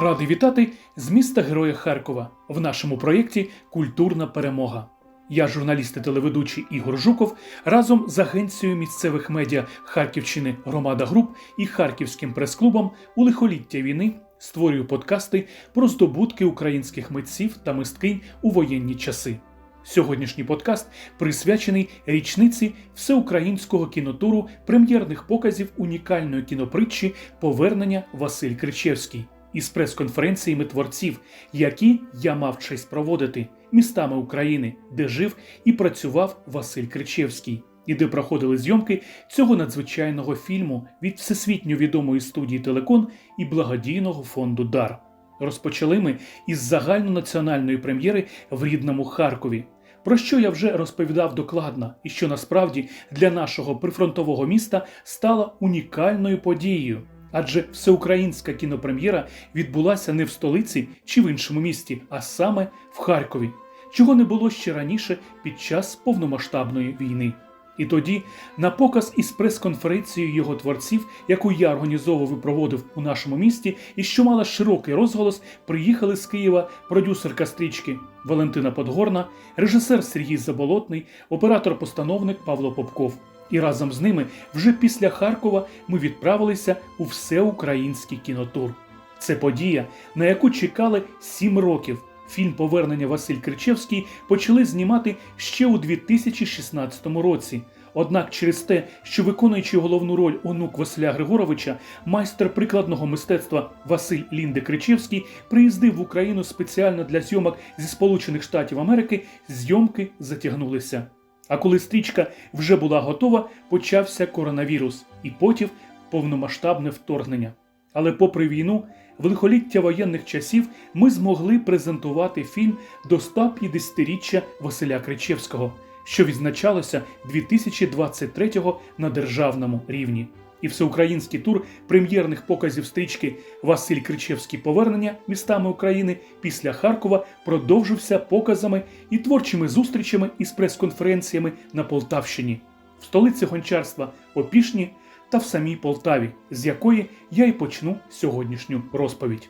Радий вітати з міста Героя Харкова в нашому проєкті Культурна перемога. Я журналіст і телеведучий Ігор Жуков разом з агенцією місцевих медіа Харківщини Громада Груп і Харківським прес-клубом у лихоліття війни створюю подкасти про здобутки українських митців та мисткинь у воєнні часи. Сьогоднішній подкаст присвячений річниці всеукраїнського кінотуру прем'єрних показів унікальної кінопритчі Повернення Василь Кричевський із прес-конференціями творців, які я мав честь проводити містами України, де жив і працював Василь Кричевський, і де проходили зйомки цього надзвичайного фільму від всесвітньо відомої студії Телекон і благодійного фонду Дар. Розпочали ми із загальнонаціональної прем'єри в рідному Харкові. Про що я вже розповідав докладно, і що насправді для нашого прифронтового міста стала унікальною подією. Адже всеукраїнська кінопрем'єра відбулася не в столиці чи в іншому місті, а саме в Харкові, чого не було ще раніше під час повномасштабної війни. І тоді на показ із прес-конференцією його творців, яку я організовував і проводив у нашому місті, і що мала широкий розголос, приїхали з Києва продюсерка стрічки Валентина Подгорна, режисер Сергій Заболотний, оператор-постановник Павло Попков. І разом з ними вже після Харкова ми відправилися у всеукраїнський кінотур. Це подія, на яку чекали сім років. Фільм Повернення Василь Кричевський почали знімати ще у 2016 році. Однак через те, що виконуючи головну роль онук Василя Григоровича, майстер прикладного мистецтва Василь Лінде Кричевський приїздив в Україну спеціально для зйомок зі Сполучених Штатів Америки, зйомки затягнулися. А коли стрічка вже була готова, почався коронавірус і потім повномасштабне вторгнення. Але попри війну, в лихоліття воєнних часів ми змогли презентувати фільм до 150-річчя Василя Кричевського, що відзначалося 2023-го на державному рівні. І всеукраїнський тур прем'єрних показів стрічки Василь Кричевський повернення містами України після Харкова продовжився показами і творчими зустрічами із прес-конференціями на Полтавщині, в столиці гончарства Опішні та в самій Полтаві, з якої я й почну сьогоднішню розповідь.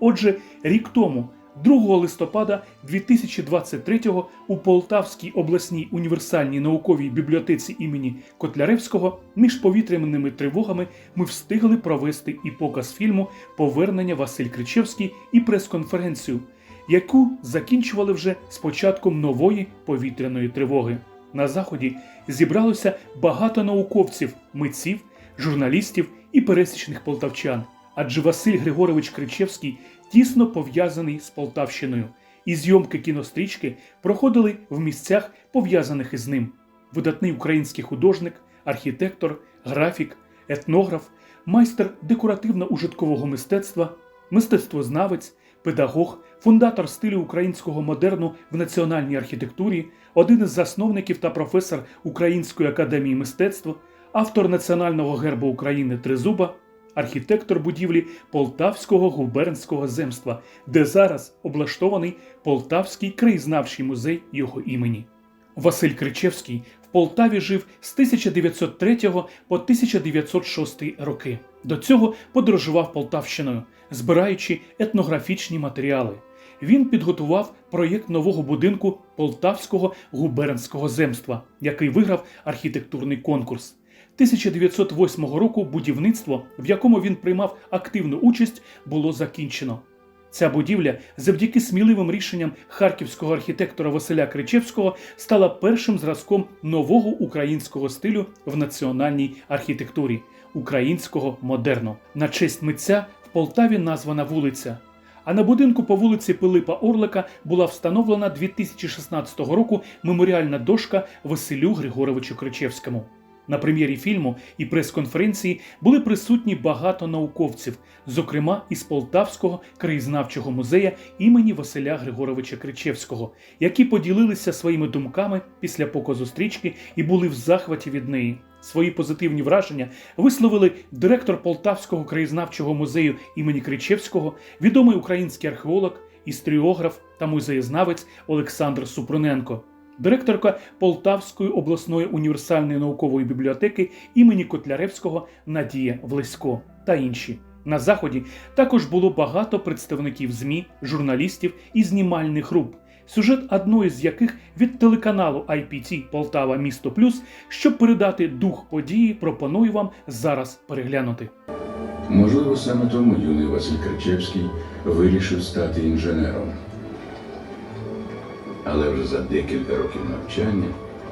Отже, рік тому, 2 листопада 2023-го у Полтавській обласній універсальній науковій бібліотеці імені Котляревського між повітряними тривогами ми встигли провести і показ фільму Повернення Василь Кричевський і прес-конференцію, яку закінчували вже з початком нової повітряної тривоги. На заході зібралося багато науковців, митців, журналістів і пересічних полтавчан. Адже Василь Григорович Кричевський тісно пов'язаний з Полтавщиною, і зйомки кінострічки проходили в місцях, пов'язаних із ним. Видатний український художник, архітектор, графік, етнограф, майстер декоративно-ужиткового мистецтва, мистецтвознавець, педагог, фундатор стилю українського модерну в національній архітектурі, один із засновників та професор Української академії мистецтва, автор національного гербу України Тризуба, архітектор будівлі Полтавського губернського земства, де зараз облаштований Полтавський краєзнавчий музей його імені. Василь Кричевський в Полтаві жив з 1903 по 1906 роки. До цього подорожував Полтавщиною, збираючи етнографічні матеріали. Він підготував проєкт нового будинку Полтавського губернського земства, який виграв архітектурний конкурс. 1908 року будівництво, в якому він приймав активну участь, було закінчено. Ця будівля, завдяки сміливим рішенням харківського архітектора Василя Кричевського, стала першим зразком нового українського стилю в національній архітектурі українського модерну. На честь митця в Полтаві названа вулиця. А на будинку по вулиці Пилипа Орлика була встановлена 2016 року меморіальна дошка Василю Григоровичу Кричевському. На прем'єрі фільму і прес-конференції були присутні багато науковців, зокрема із Полтавського краєзнавчого музея імені Василя Григоровича Кричевського, які поділилися своїми думками після показу стрічки і були в захваті від неї. Свої позитивні враження висловили директор Полтавського краєзнавчого музею імені Кричевського, відомий український археолог, історіограф та музеєзнавець Олександр Супруненко директорка Полтавської обласної універсальної наукової бібліотеки імені Котляревського Надія Влесько та інші. На заході також було багато представників ЗМІ, журналістів і знімальних груп. Сюжет одної з яких від телеканалу IPT Полтава Місто Плюс, щоб передати дух події, пропоную вам зараз переглянути. Можливо, саме тому юний Василь Кричевський вирішив стати інженером. Але вже за декілька років навчання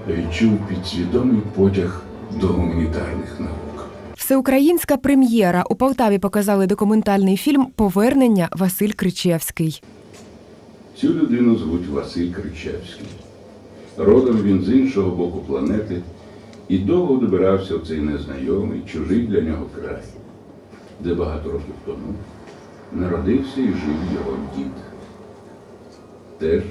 відчув підсвідомий потяг до гуманітарних наук. Всеукраїнська прем'єра у Полтаві показали документальний фільм Повернення Василь Кричевський. Цю людину звуть Василь Кричевський. Родом він з іншого боку планети і довго добирався в цей незнайомий, чужий для нього край, де багато років тому народився і жив його дід. Теж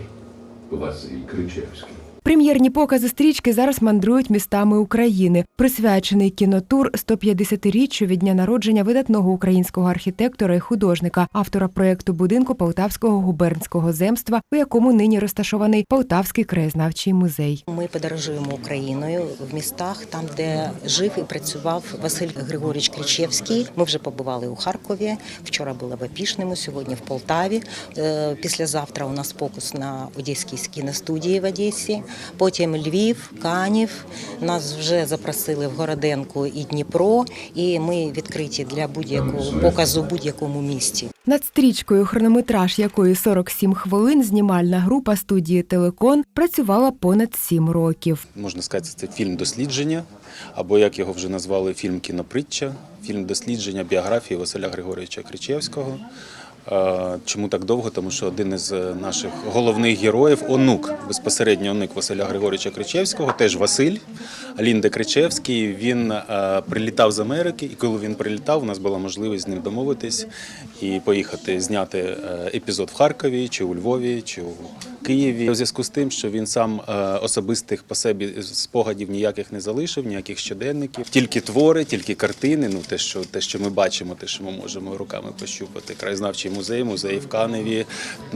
Василь Кричевський. Прем'єрні покази стрічки зараз мандрують містами України. Присвячений кінотур 150-річчю від дня народження видатного українського архітектора і художника, автора проєкту будинку Полтавського губернського земства, у якому нині розташований Полтавський краєзнавчий музей. Ми подорожуємо Україною в містах, там, де жив і працював Василь Григорійович Кричевський. Ми вже побували у Харкові. Вчора була в Опішному, сьогодні в Полтаві. Е, Післязавтра у нас фокус на Одеській кіностудії в Одесі. Потім Львів, Канів. Нас вже запросили в Городенку і Дніпро, і ми відкриті для будь-якого показу в будь-якому місті. Над стрічкою, хронометраж якої 47 хвилин, знімальна група студії Телекон працювала понад 7 років. Можна сказати, це фільм дослідження, або як його вже назвали, фільм кінопритча, фільм дослідження біографії Василя Григоровича Кричевського. Е, Чому так довго? Тому що один із е, наших головних героїв, онук, безпосередньо онук Василя Григорича Кричевського, теж Василь Лінде Кричевський. Він е, прилітав з Америки, і коли він прилітав, у нас була можливість з ним домовитись і поїхати зняти епізод в Харкові, чи у Львові, чи у Києві. У зв'язку з тим, що він сам е, особистих по собі спогадів ніяких не залишив, ніяких щоденників, тільки твори, тільки картини. Ну те, що те, що ми бачимо, те, що ми можемо руками пощупати. Краєзнавчий музей, музей в Каневі,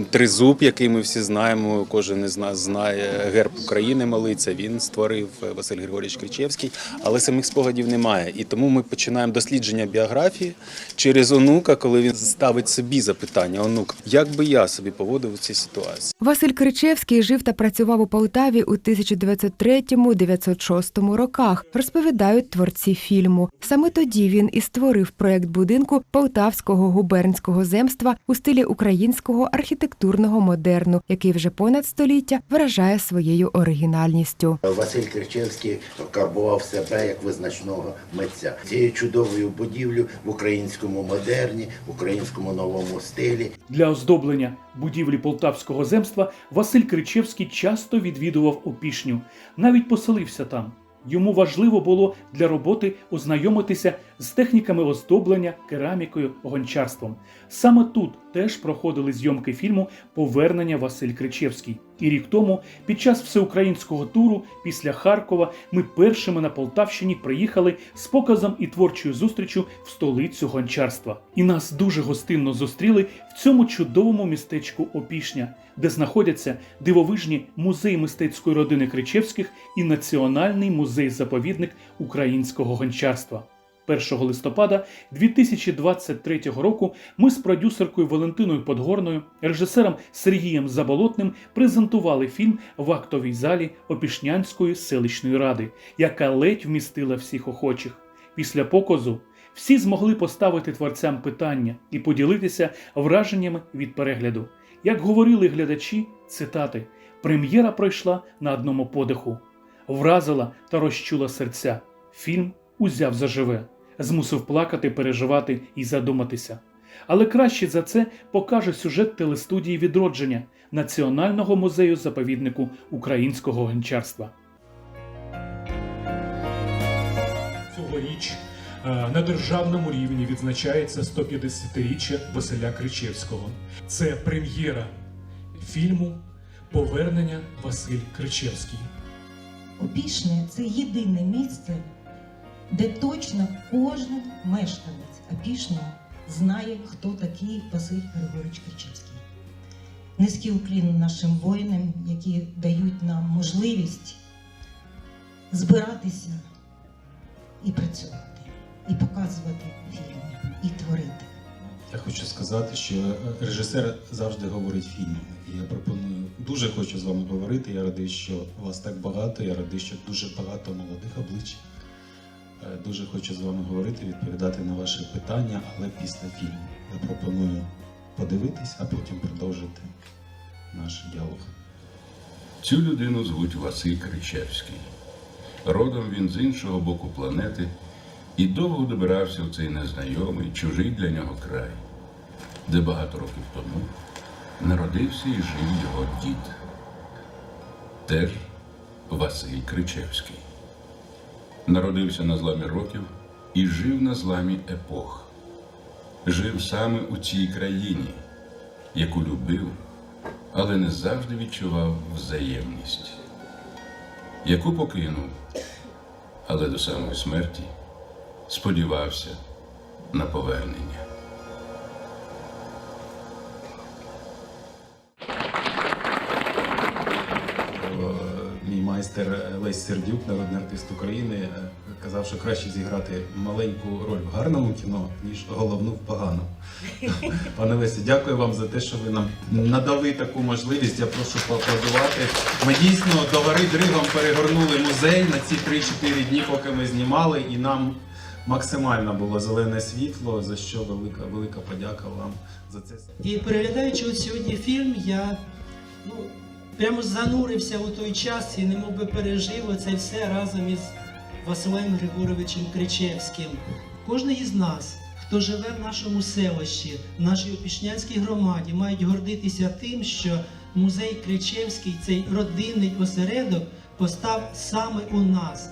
тризуб, який ми всі знаємо. Кожен із нас знає герб України. Це він створив е, Василь Григорійович Кричевський, але самих спогадів немає. І тому ми починаємо дослідження біографії через онука, коли він ставить собі запитання: онук, як би я собі поводив у цій ситуації? Василь Кричевський жив та працював у Полтаві у 1903-1906 роках, розповідають творці фільму. Саме тоді він і створив проект будинку Полтавського губернського земства у стилі українського архітектурного модерну, який вже понад століття вражає своєю оригінальністю. Василь Кричевський карбував себе як визначного митця. Цією чудовою будівлю в українському модерні, в українському новому стилі. Для оздоблення будівлі полтавського земства Василь Кричевський часто відвідував опішню, навіть поселився там. Йому важливо було для роботи ознайомитися з техніками оздоблення, керамікою, гончарством. Саме тут теж проходили зйомки фільму Повернення Василь Кричевський. І рік тому, під час всеукраїнського туру після Харкова, ми першими на Полтавщині приїхали з показом і творчою зустрічю в столицю гончарства. І нас дуже гостинно зустріли в цьому чудовому містечку Опішня, де знаходяться дивовижні музей мистецької родини Кричевських і Національний музей-заповідник українського гончарства. 1 листопада 2023 року ми з продюсеркою Валентиною Подгорною, режисером Сергієм Заболотним презентували фільм в актовій залі Опішнянської селищної ради, яка ледь вмістила всіх охочих. Після показу всі змогли поставити творцям питання і поділитися враженнями від перегляду. Як говорили глядачі, цитати: прем'єра пройшла на одному подиху, вразила та розчула серця. Фільм узяв заживе, змусив плакати, переживати і задуматися. Але краще за це покаже сюжет телестудії відродження Національного музею заповіднику українського гончарства. Цьогоріч е, на державному рівні відзначається 150-річчя Василя Кричевського. Це прем'єра фільму Повернення Василь Кричевський. Опішне це єдине місце, де точно кожен мешканець Опішного знає, хто такий Василь Григорович Кричевський. Низький уклін нашим воїнам, які дають нам можливість збиратися і працювати, і показувати фільми, і творити. Я хочу сказати, що режисер завжди говорить фільмами. І я пропоную дуже хочу з вами говорити. Я радий, що вас так багато. Я радий, що дуже багато молодих облич. Е, Дуже хочу з вами говорити, відповідати на ваші питання, але після фільму. Я пропоную подивитись, а потім продовжити наш діалог. Цю людину звуть Василь Кричевський. Родом він з іншого боку планети і довго добирався в цей незнайомий, чужий для нього край, де багато років тому народився і жив його дід. Теж Василь Кричевський. Народився на зламі років і жив на зламі епох. Жив саме у цій країні, яку любив але не завжди відчував взаємність, яку покинув, але до самої смерті сподівався на повернення. Е, Мій майстер Лесь Сердюк, народний артист України, е, казав, що краще зіграти маленьку роль в гарному кіно, ніж головну в поганому. Пане Лесі, дякую вам за те, що ви нам надали таку можливість. Я прошу поаплодувати. Ми дійсно до гори дригом перегорнули музей на ці 3-4 дні, поки ми знімали, і нам максимально було зелене світло, за що велика, велика подяка вам за це. І переглядаючи от сьогодні фільм, я ну, прямо занурився у той час і немов би пережив це все разом із Василем Григоровичем Кричевським. Кожен із нас, хто живе в нашому селищі, в нашій Опішнянській громаді, мають гордитися тим, що музей Кричевський, цей родинний осередок, постав саме у нас.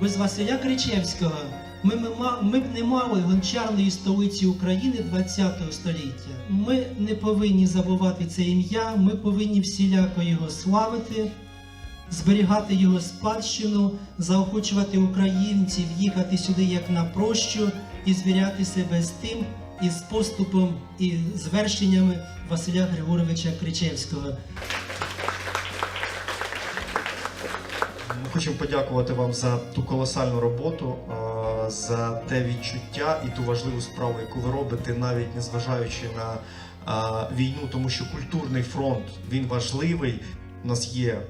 Без Василя Кричевського ми, ми, б не мали гончарної столиці України ХХ століття. Ми не повинні забувати це ім'я, ми повинні всіляко його славити, зберігати його спадщину, заохочувати українців їхати сюди як на прощу і звіряти себе з тим із поступом і звершеннями Василя Григоровича Кричевського. Ми хочемо подякувати вам за ту колосальну роботу, за те відчуття і ту важливу справу, яку ви робите, навіть незважаючи на війну, тому що культурний фронт він важливий. У нас є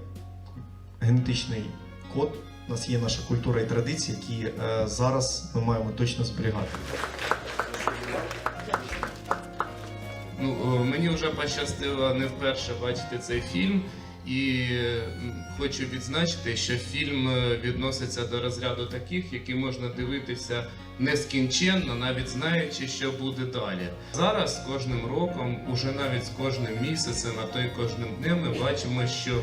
генетичний код, у нас є наша культура і традиції, які е, зараз ми маємо точно зберігати. Ну, мені вже пощастило не вперше бачити цей фільм, і хочу відзначити, що фільм е, відноситься до розряду таких, які можна дивитися нескінченно, навіть знаючи, що буде далі. Зараз кожним роком, уже навіть з кожним місяцем, а то й кожним днем, ми бачимо, що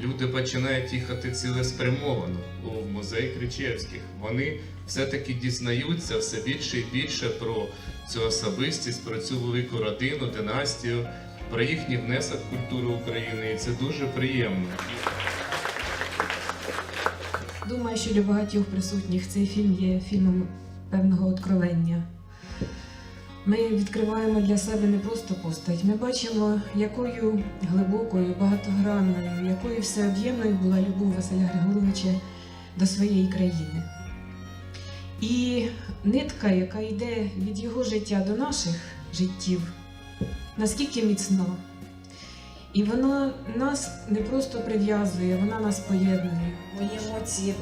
люди починають їхати цілеспрямовано у музей Кричевських. Вони все-таки дізнаються все більше і більше про цю особистість, про цю велику родину, династію, про їхній внесок в культуру України. І це дуже приємно. Думаю, що для багатьох присутніх цей фільм є фільмом певного откровення. Ми відкриваємо для себе не просто постать, ми бачимо, якою глибокою, багатогранною, якою всеоб'ємною була любов Василя Григоровича до своєї країни. І нитка, яка йде від його життя до наших життів, наскільки міцна. І вона нас не просто прив'язує, вона нас поєднує. Мої емоції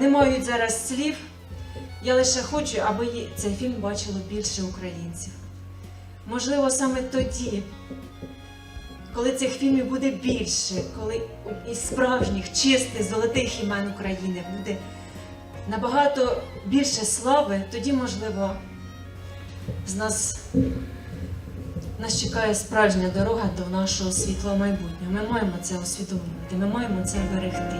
не мають зараз слів. Я лише хочу, аби цей фільм бачило більше українців. Можливо, саме тоді, коли цих фільмів буде більше, коли із справжніх, чистих, золотих імен України буде набагато більше слави, тоді, можливо, з нас, нас чекає справжня дорога до нашого світлого майбутнього. Ми маємо це усвідомлювати, ми маємо це берегти.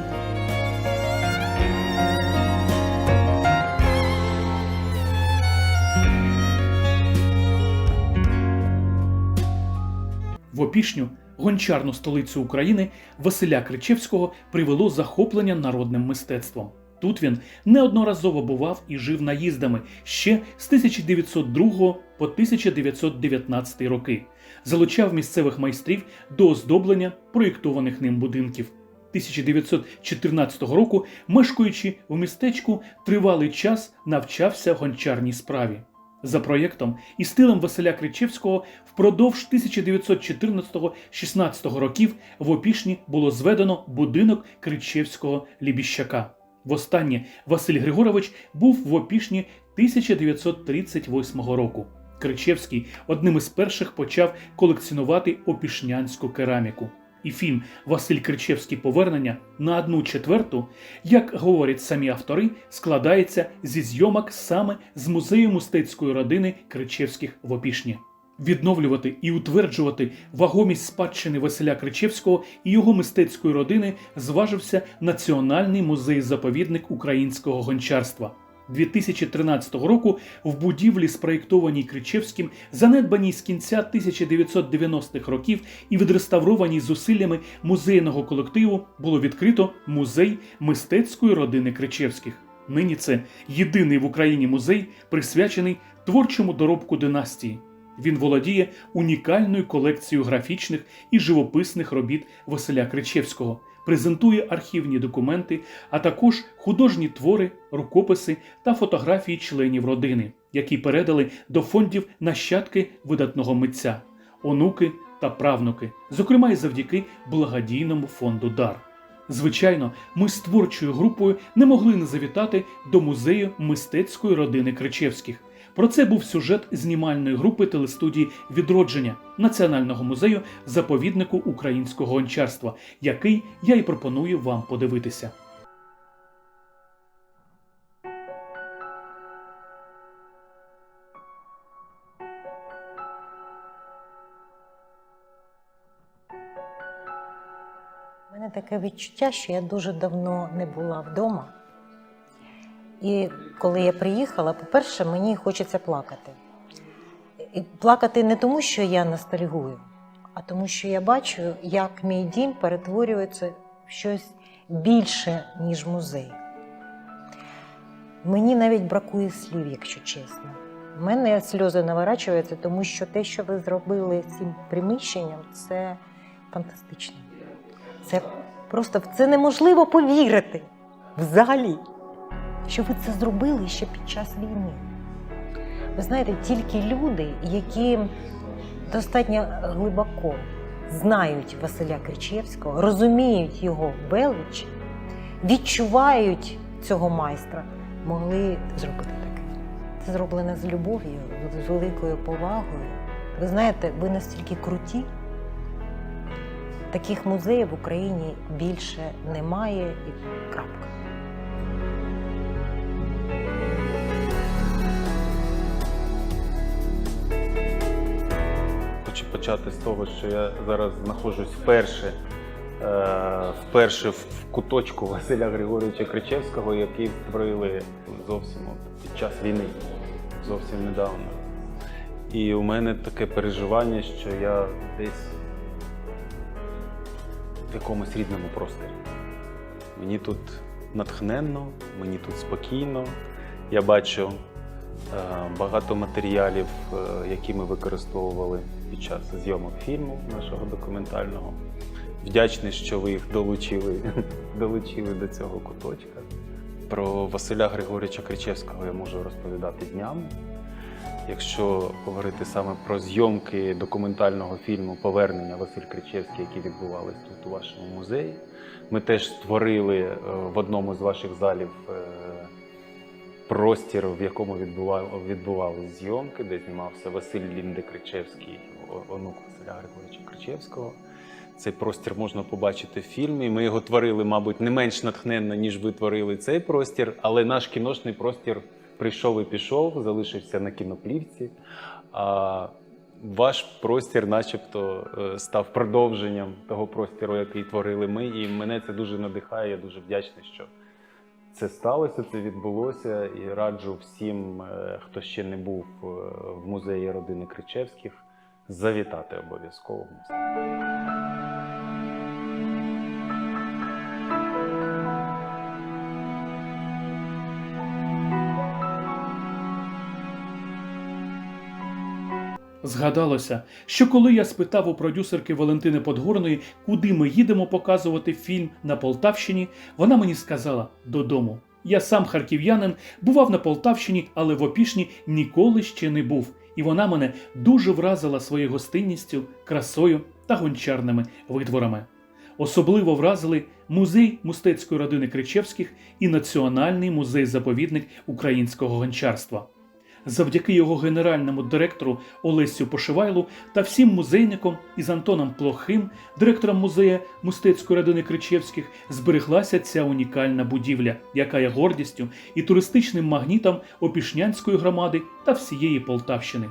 В Опішню, гончарну столицю України, Василя Кричевського привело захоплення народним мистецтвом. Тут він неодноразово бував і жив наїздами ще з 1902 по 1919 роки, залучав місцевих майстрів до оздоблення проєктованих ним будинків. 1914 року, мешкаючи в містечку, тривалий час навчався гончарній справі. За проєктом і стилем Василя Кричевського впродовж 1914-16 років в Опішні було зведено будинок Кричевського Лібіщака. Востаннє Василь Григорович був в Опішні 1938 року. Кричевський одним із перших почав колекціонувати опішнянську кераміку. І фільм Василь Кричевський Повернення на одну четверту, як говорять самі автори, складається зі зйомок саме з музею мистецької родини Кричевських в Опішні. Відновлювати і утверджувати вагомість спадщини Василя Кричевського і його мистецької родини зважився Національний музей-заповідник українського гончарства. 2013 року в будівлі, спроєктованій Кричевським, занедбаній з кінця 1990-х років і відреставрованій зусиллями музейного колективу, було відкрито музей мистецької родини Кричевських. Нині це єдиний в Україні музей, присвячений творчому доробку династії. Він володіє унікальною колекцією графічних і живописних робіт Василя Кричевського, презентує архівні документи, а також художні твори, рукописи та фотографії членів родини, які передали до фондів нащадки видатного митця, онуки та правнуки, зокрема й завдяки благодійному фонду Дар. Звичайно, ми з творчою групою не могли не завітати до музею мистецької родини Кричевських. Про це був сюжет знімальної групи телестудії Відродження Національного музею заповіднику українського гончарства, який я й пропоную вам подивитися. Мене таке відчуття, що я дуже давно не була вдома. І коли я приїхала, по-перше, мені хочеться плакати. І плакати не тому, що я ностальгую, а тому, що я бачу, як мій дім перетворюється в щось більше, ніж музей. Мені навіть бракує слів, якщо чесно. У мене сльози наворачуються, тому що те, що ви зробили цим приміщенням, це фантастично. Це просто в це неможливо повірити взагалі, що ви це зробили ще під час війни. Ви знаєте, тільки люди, які достатньо глибоко знають Василя Кричевського, розуміють його велич, відчувають цього майстра, могли зробити таке. Це зроблено з любов'ю, з великою повагою. Ви знаєте, ви настільки круті. Таких музеїв в Україні більше немає і крапка. Почати з того, що я зараз знаходжусь вперше, е, вперше в куточку Василя Григоровича Кричевського, який створили зовсім от під час війни, зовсім недавно. І у мене таке переживання, що я десь в якомусь рідному просторі. Мені тут натхненно, мені тут спокійно. Я бачу багато матеріалів, е, які ми використовували під час зйомок фільму нашого документального. Вдячний, що ви їх долучили, долучили до цього куточка. Про Василя Григорича Кричевського я можу розповідати днями. Якщо говорити саме про зйомки документального фільму Повернення Василь Кричевський, які відбувалися тут у вашому музеї, ми теж створили е, в одному з ваших залів е, простір, в якому відбували- зйомки, де знімався Василь Лінде Кричевський, онук Василя Григоровича Кричевського. Цей простір можна побачити в фільмі. Ми його творили, мабуть, не менш натхненно, ніж ви творили цей простір, але наш кіношний простір прийшов і пішов, залишився на кіноплівці. А ваш простір, начебто, е, став продовженням того простіру, який творили ми. І мене це дуже надихає. Я дуже вдячний, що це сталося, це відбулося. І раджу всім, е, хто ще не був е, в музеї родини Кричевських, завітати обов'язково Згадалося, що коли я спитав у продюсерки Валентини Подгорної, куди ми їдемо показувати фільм на Полтавщині, вона мені сказала додому. Я сам харків'янин, бував на Полтавщині, але в Опішні ніколи ще не був, і вона мене дуже вразила своєю гостинністю, красою та гончарними витворами. Особливо вразили музей мистецької родини Кричевських і Національний музей-заповідник українського гончарства. Завдяки його генеральному директору Олесю Пошивайлу та всім музейникам із Антоном Плохим, директором музею мистецької родини Кричевських, збереглася ця унікальна будівля, яка є гордістю і туристичним магнітом Опішнянської громади та всієї Полтавщини.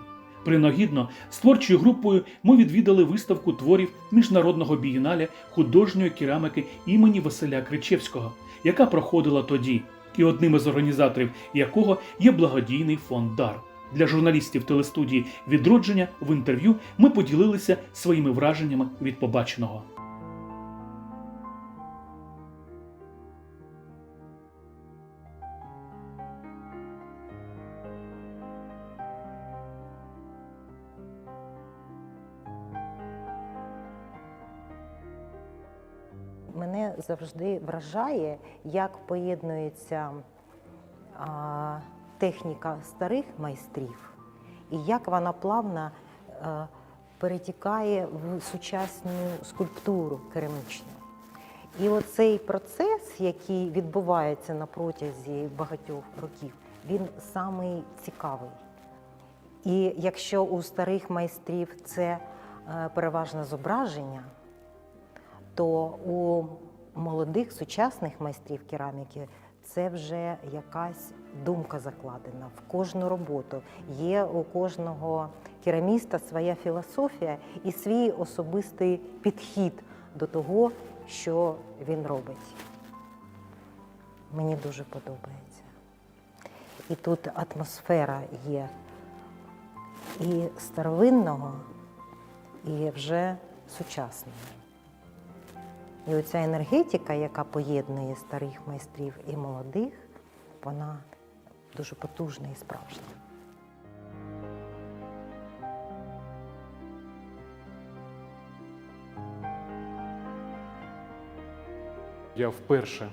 Принагідно з творчою групою ми відвідали виставку творів міжнародного бієналя художньої кераміки імені Василя Кричевського, яка проходила тоді, і одним із організаторів якого є благодійний фонд Дар. Для журналістів телестудії Відродження в інтерв'ю ми поділилися своїми враженнями від побаченого. Мене завжди вражає, як поєднується а, техніка старих майстрів і як вона плавно а, перетікає в сучасну скульптуру керамічну. І оцей процес, який відбувається на протязі багатьох років, він самий цікавий. І якщо у старих майстрів це е, переважно зображення, то у молодих сучасних майстрів кераміки це вже якась думка закладена в кожну роботу. Є у кожного кераміста своя філософія і свій особистий підхід до того, що він робить. Мені дуже подобається. І тут атмосфера є і старовинного, і вже сучасного. І оця енергетика, яка поєднує старих майстрів і молодих, вона дуже потужна і справжня. Я вперше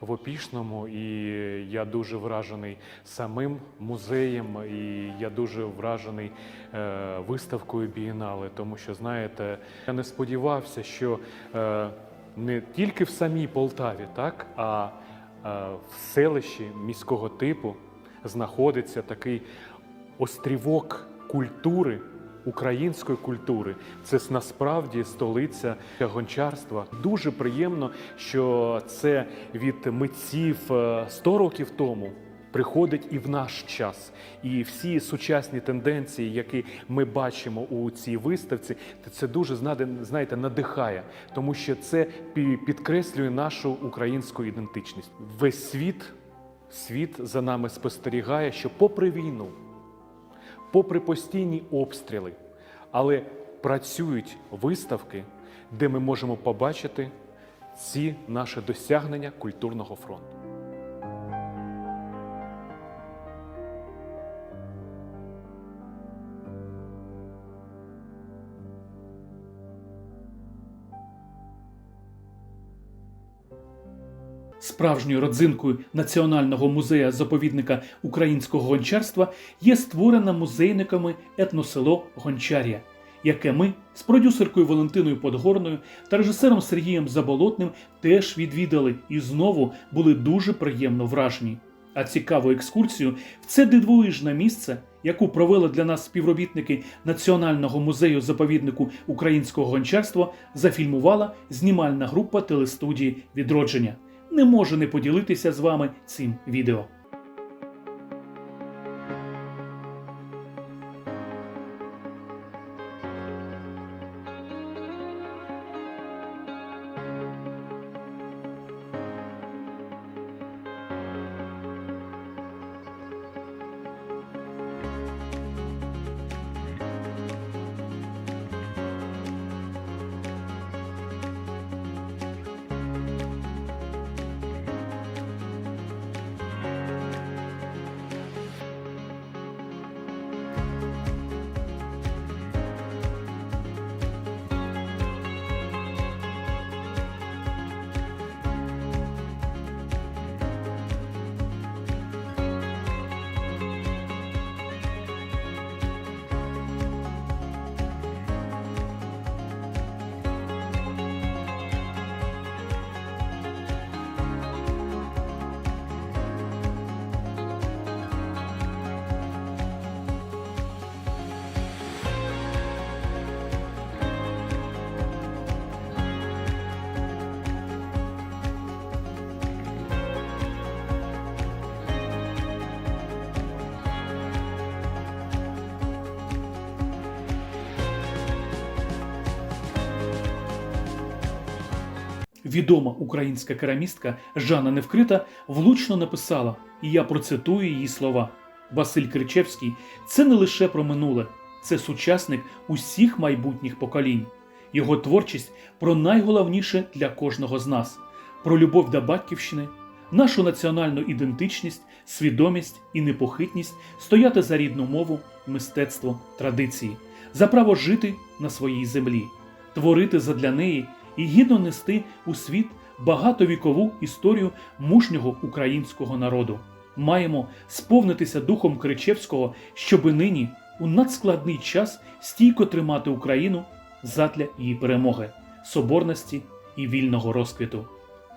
в Опішному, і я дуже вражений самим музеєм, і я дуже вражений е, виставкою бієнале, тому що, знаєте, я не сподівався, що е, не тільки в самій Полтаві, так, а е, в селищі міського типу знаходиться такий острівок культури. Української культури це насправді столиця гончарства. Дуже приємно, що це від митців е, 100 років тому приходить і в наш час. І всі сучасні тенденції, які ми бачимо у цій виставці, це дуже знаєте, надихає, тому що це підкреслює нашу українську ідентичність. Весь світ, світ за нами спостерігає, що попри війну попри постійні обстріли, але працюють виставки, де ми можемо побачити ці наші досягнення культурного фронту. Справжньою родзинкою Національного музею заповідника українського гончарства є створена музейниками етносело Гончар'я, яке ми з продюсеркою Валентиною Подгорною та режисером Сергієм Заболотним теж відвідали і знову були дуже приємно вражені. А цікаву екскурсію в це дивовижне місце, яку провели для нас співробітники Національного музею заповіднику українського гончарства, зафільмувала знімальна група телестудії Відродження. Не можу не поділитися з вами цим відео. Відома українська керамістка Жанна Невкрита влучно написала, і я процитую її слова: Василь Кричевський це не лише про минуле, це сучасник усіх майбутніх поколінь. Його творчість про найголовніше для кожного з нас: про любов до батьківщини, нашу національну ідентичність, свідомість і непохитність стояти за рідну мову, мистецтво, традиції, за право жити на своїй землі, творити задля неї і гідно нести у світ багатовікову історію мужнього українського народу. Маємо сповнитися духом Кричевського, щоби нині у надскладний час стійко тримати Україну задля її перемоги, соборності і вільного розквіту.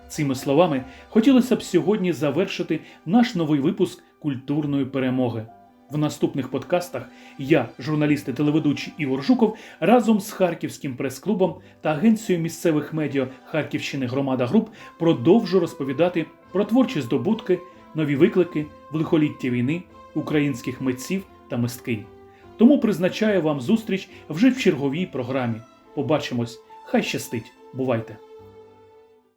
Цими словами хотілося б сьогодні завершити наш новий випуск культурної перемоги. В наступних подкастах я, журналіст і телеведучий Ігор Жуков, разом з Харківським прес-клубом та агенцією місцевих медіа Харківщини Громада Груп продовжу розповідати про творчі здобутки, нові виклики в війни українських митців та мисткинь. Тому призначаю вам зустріч вже в черговій програмі. Побачимось, хай щастить. Бувайте!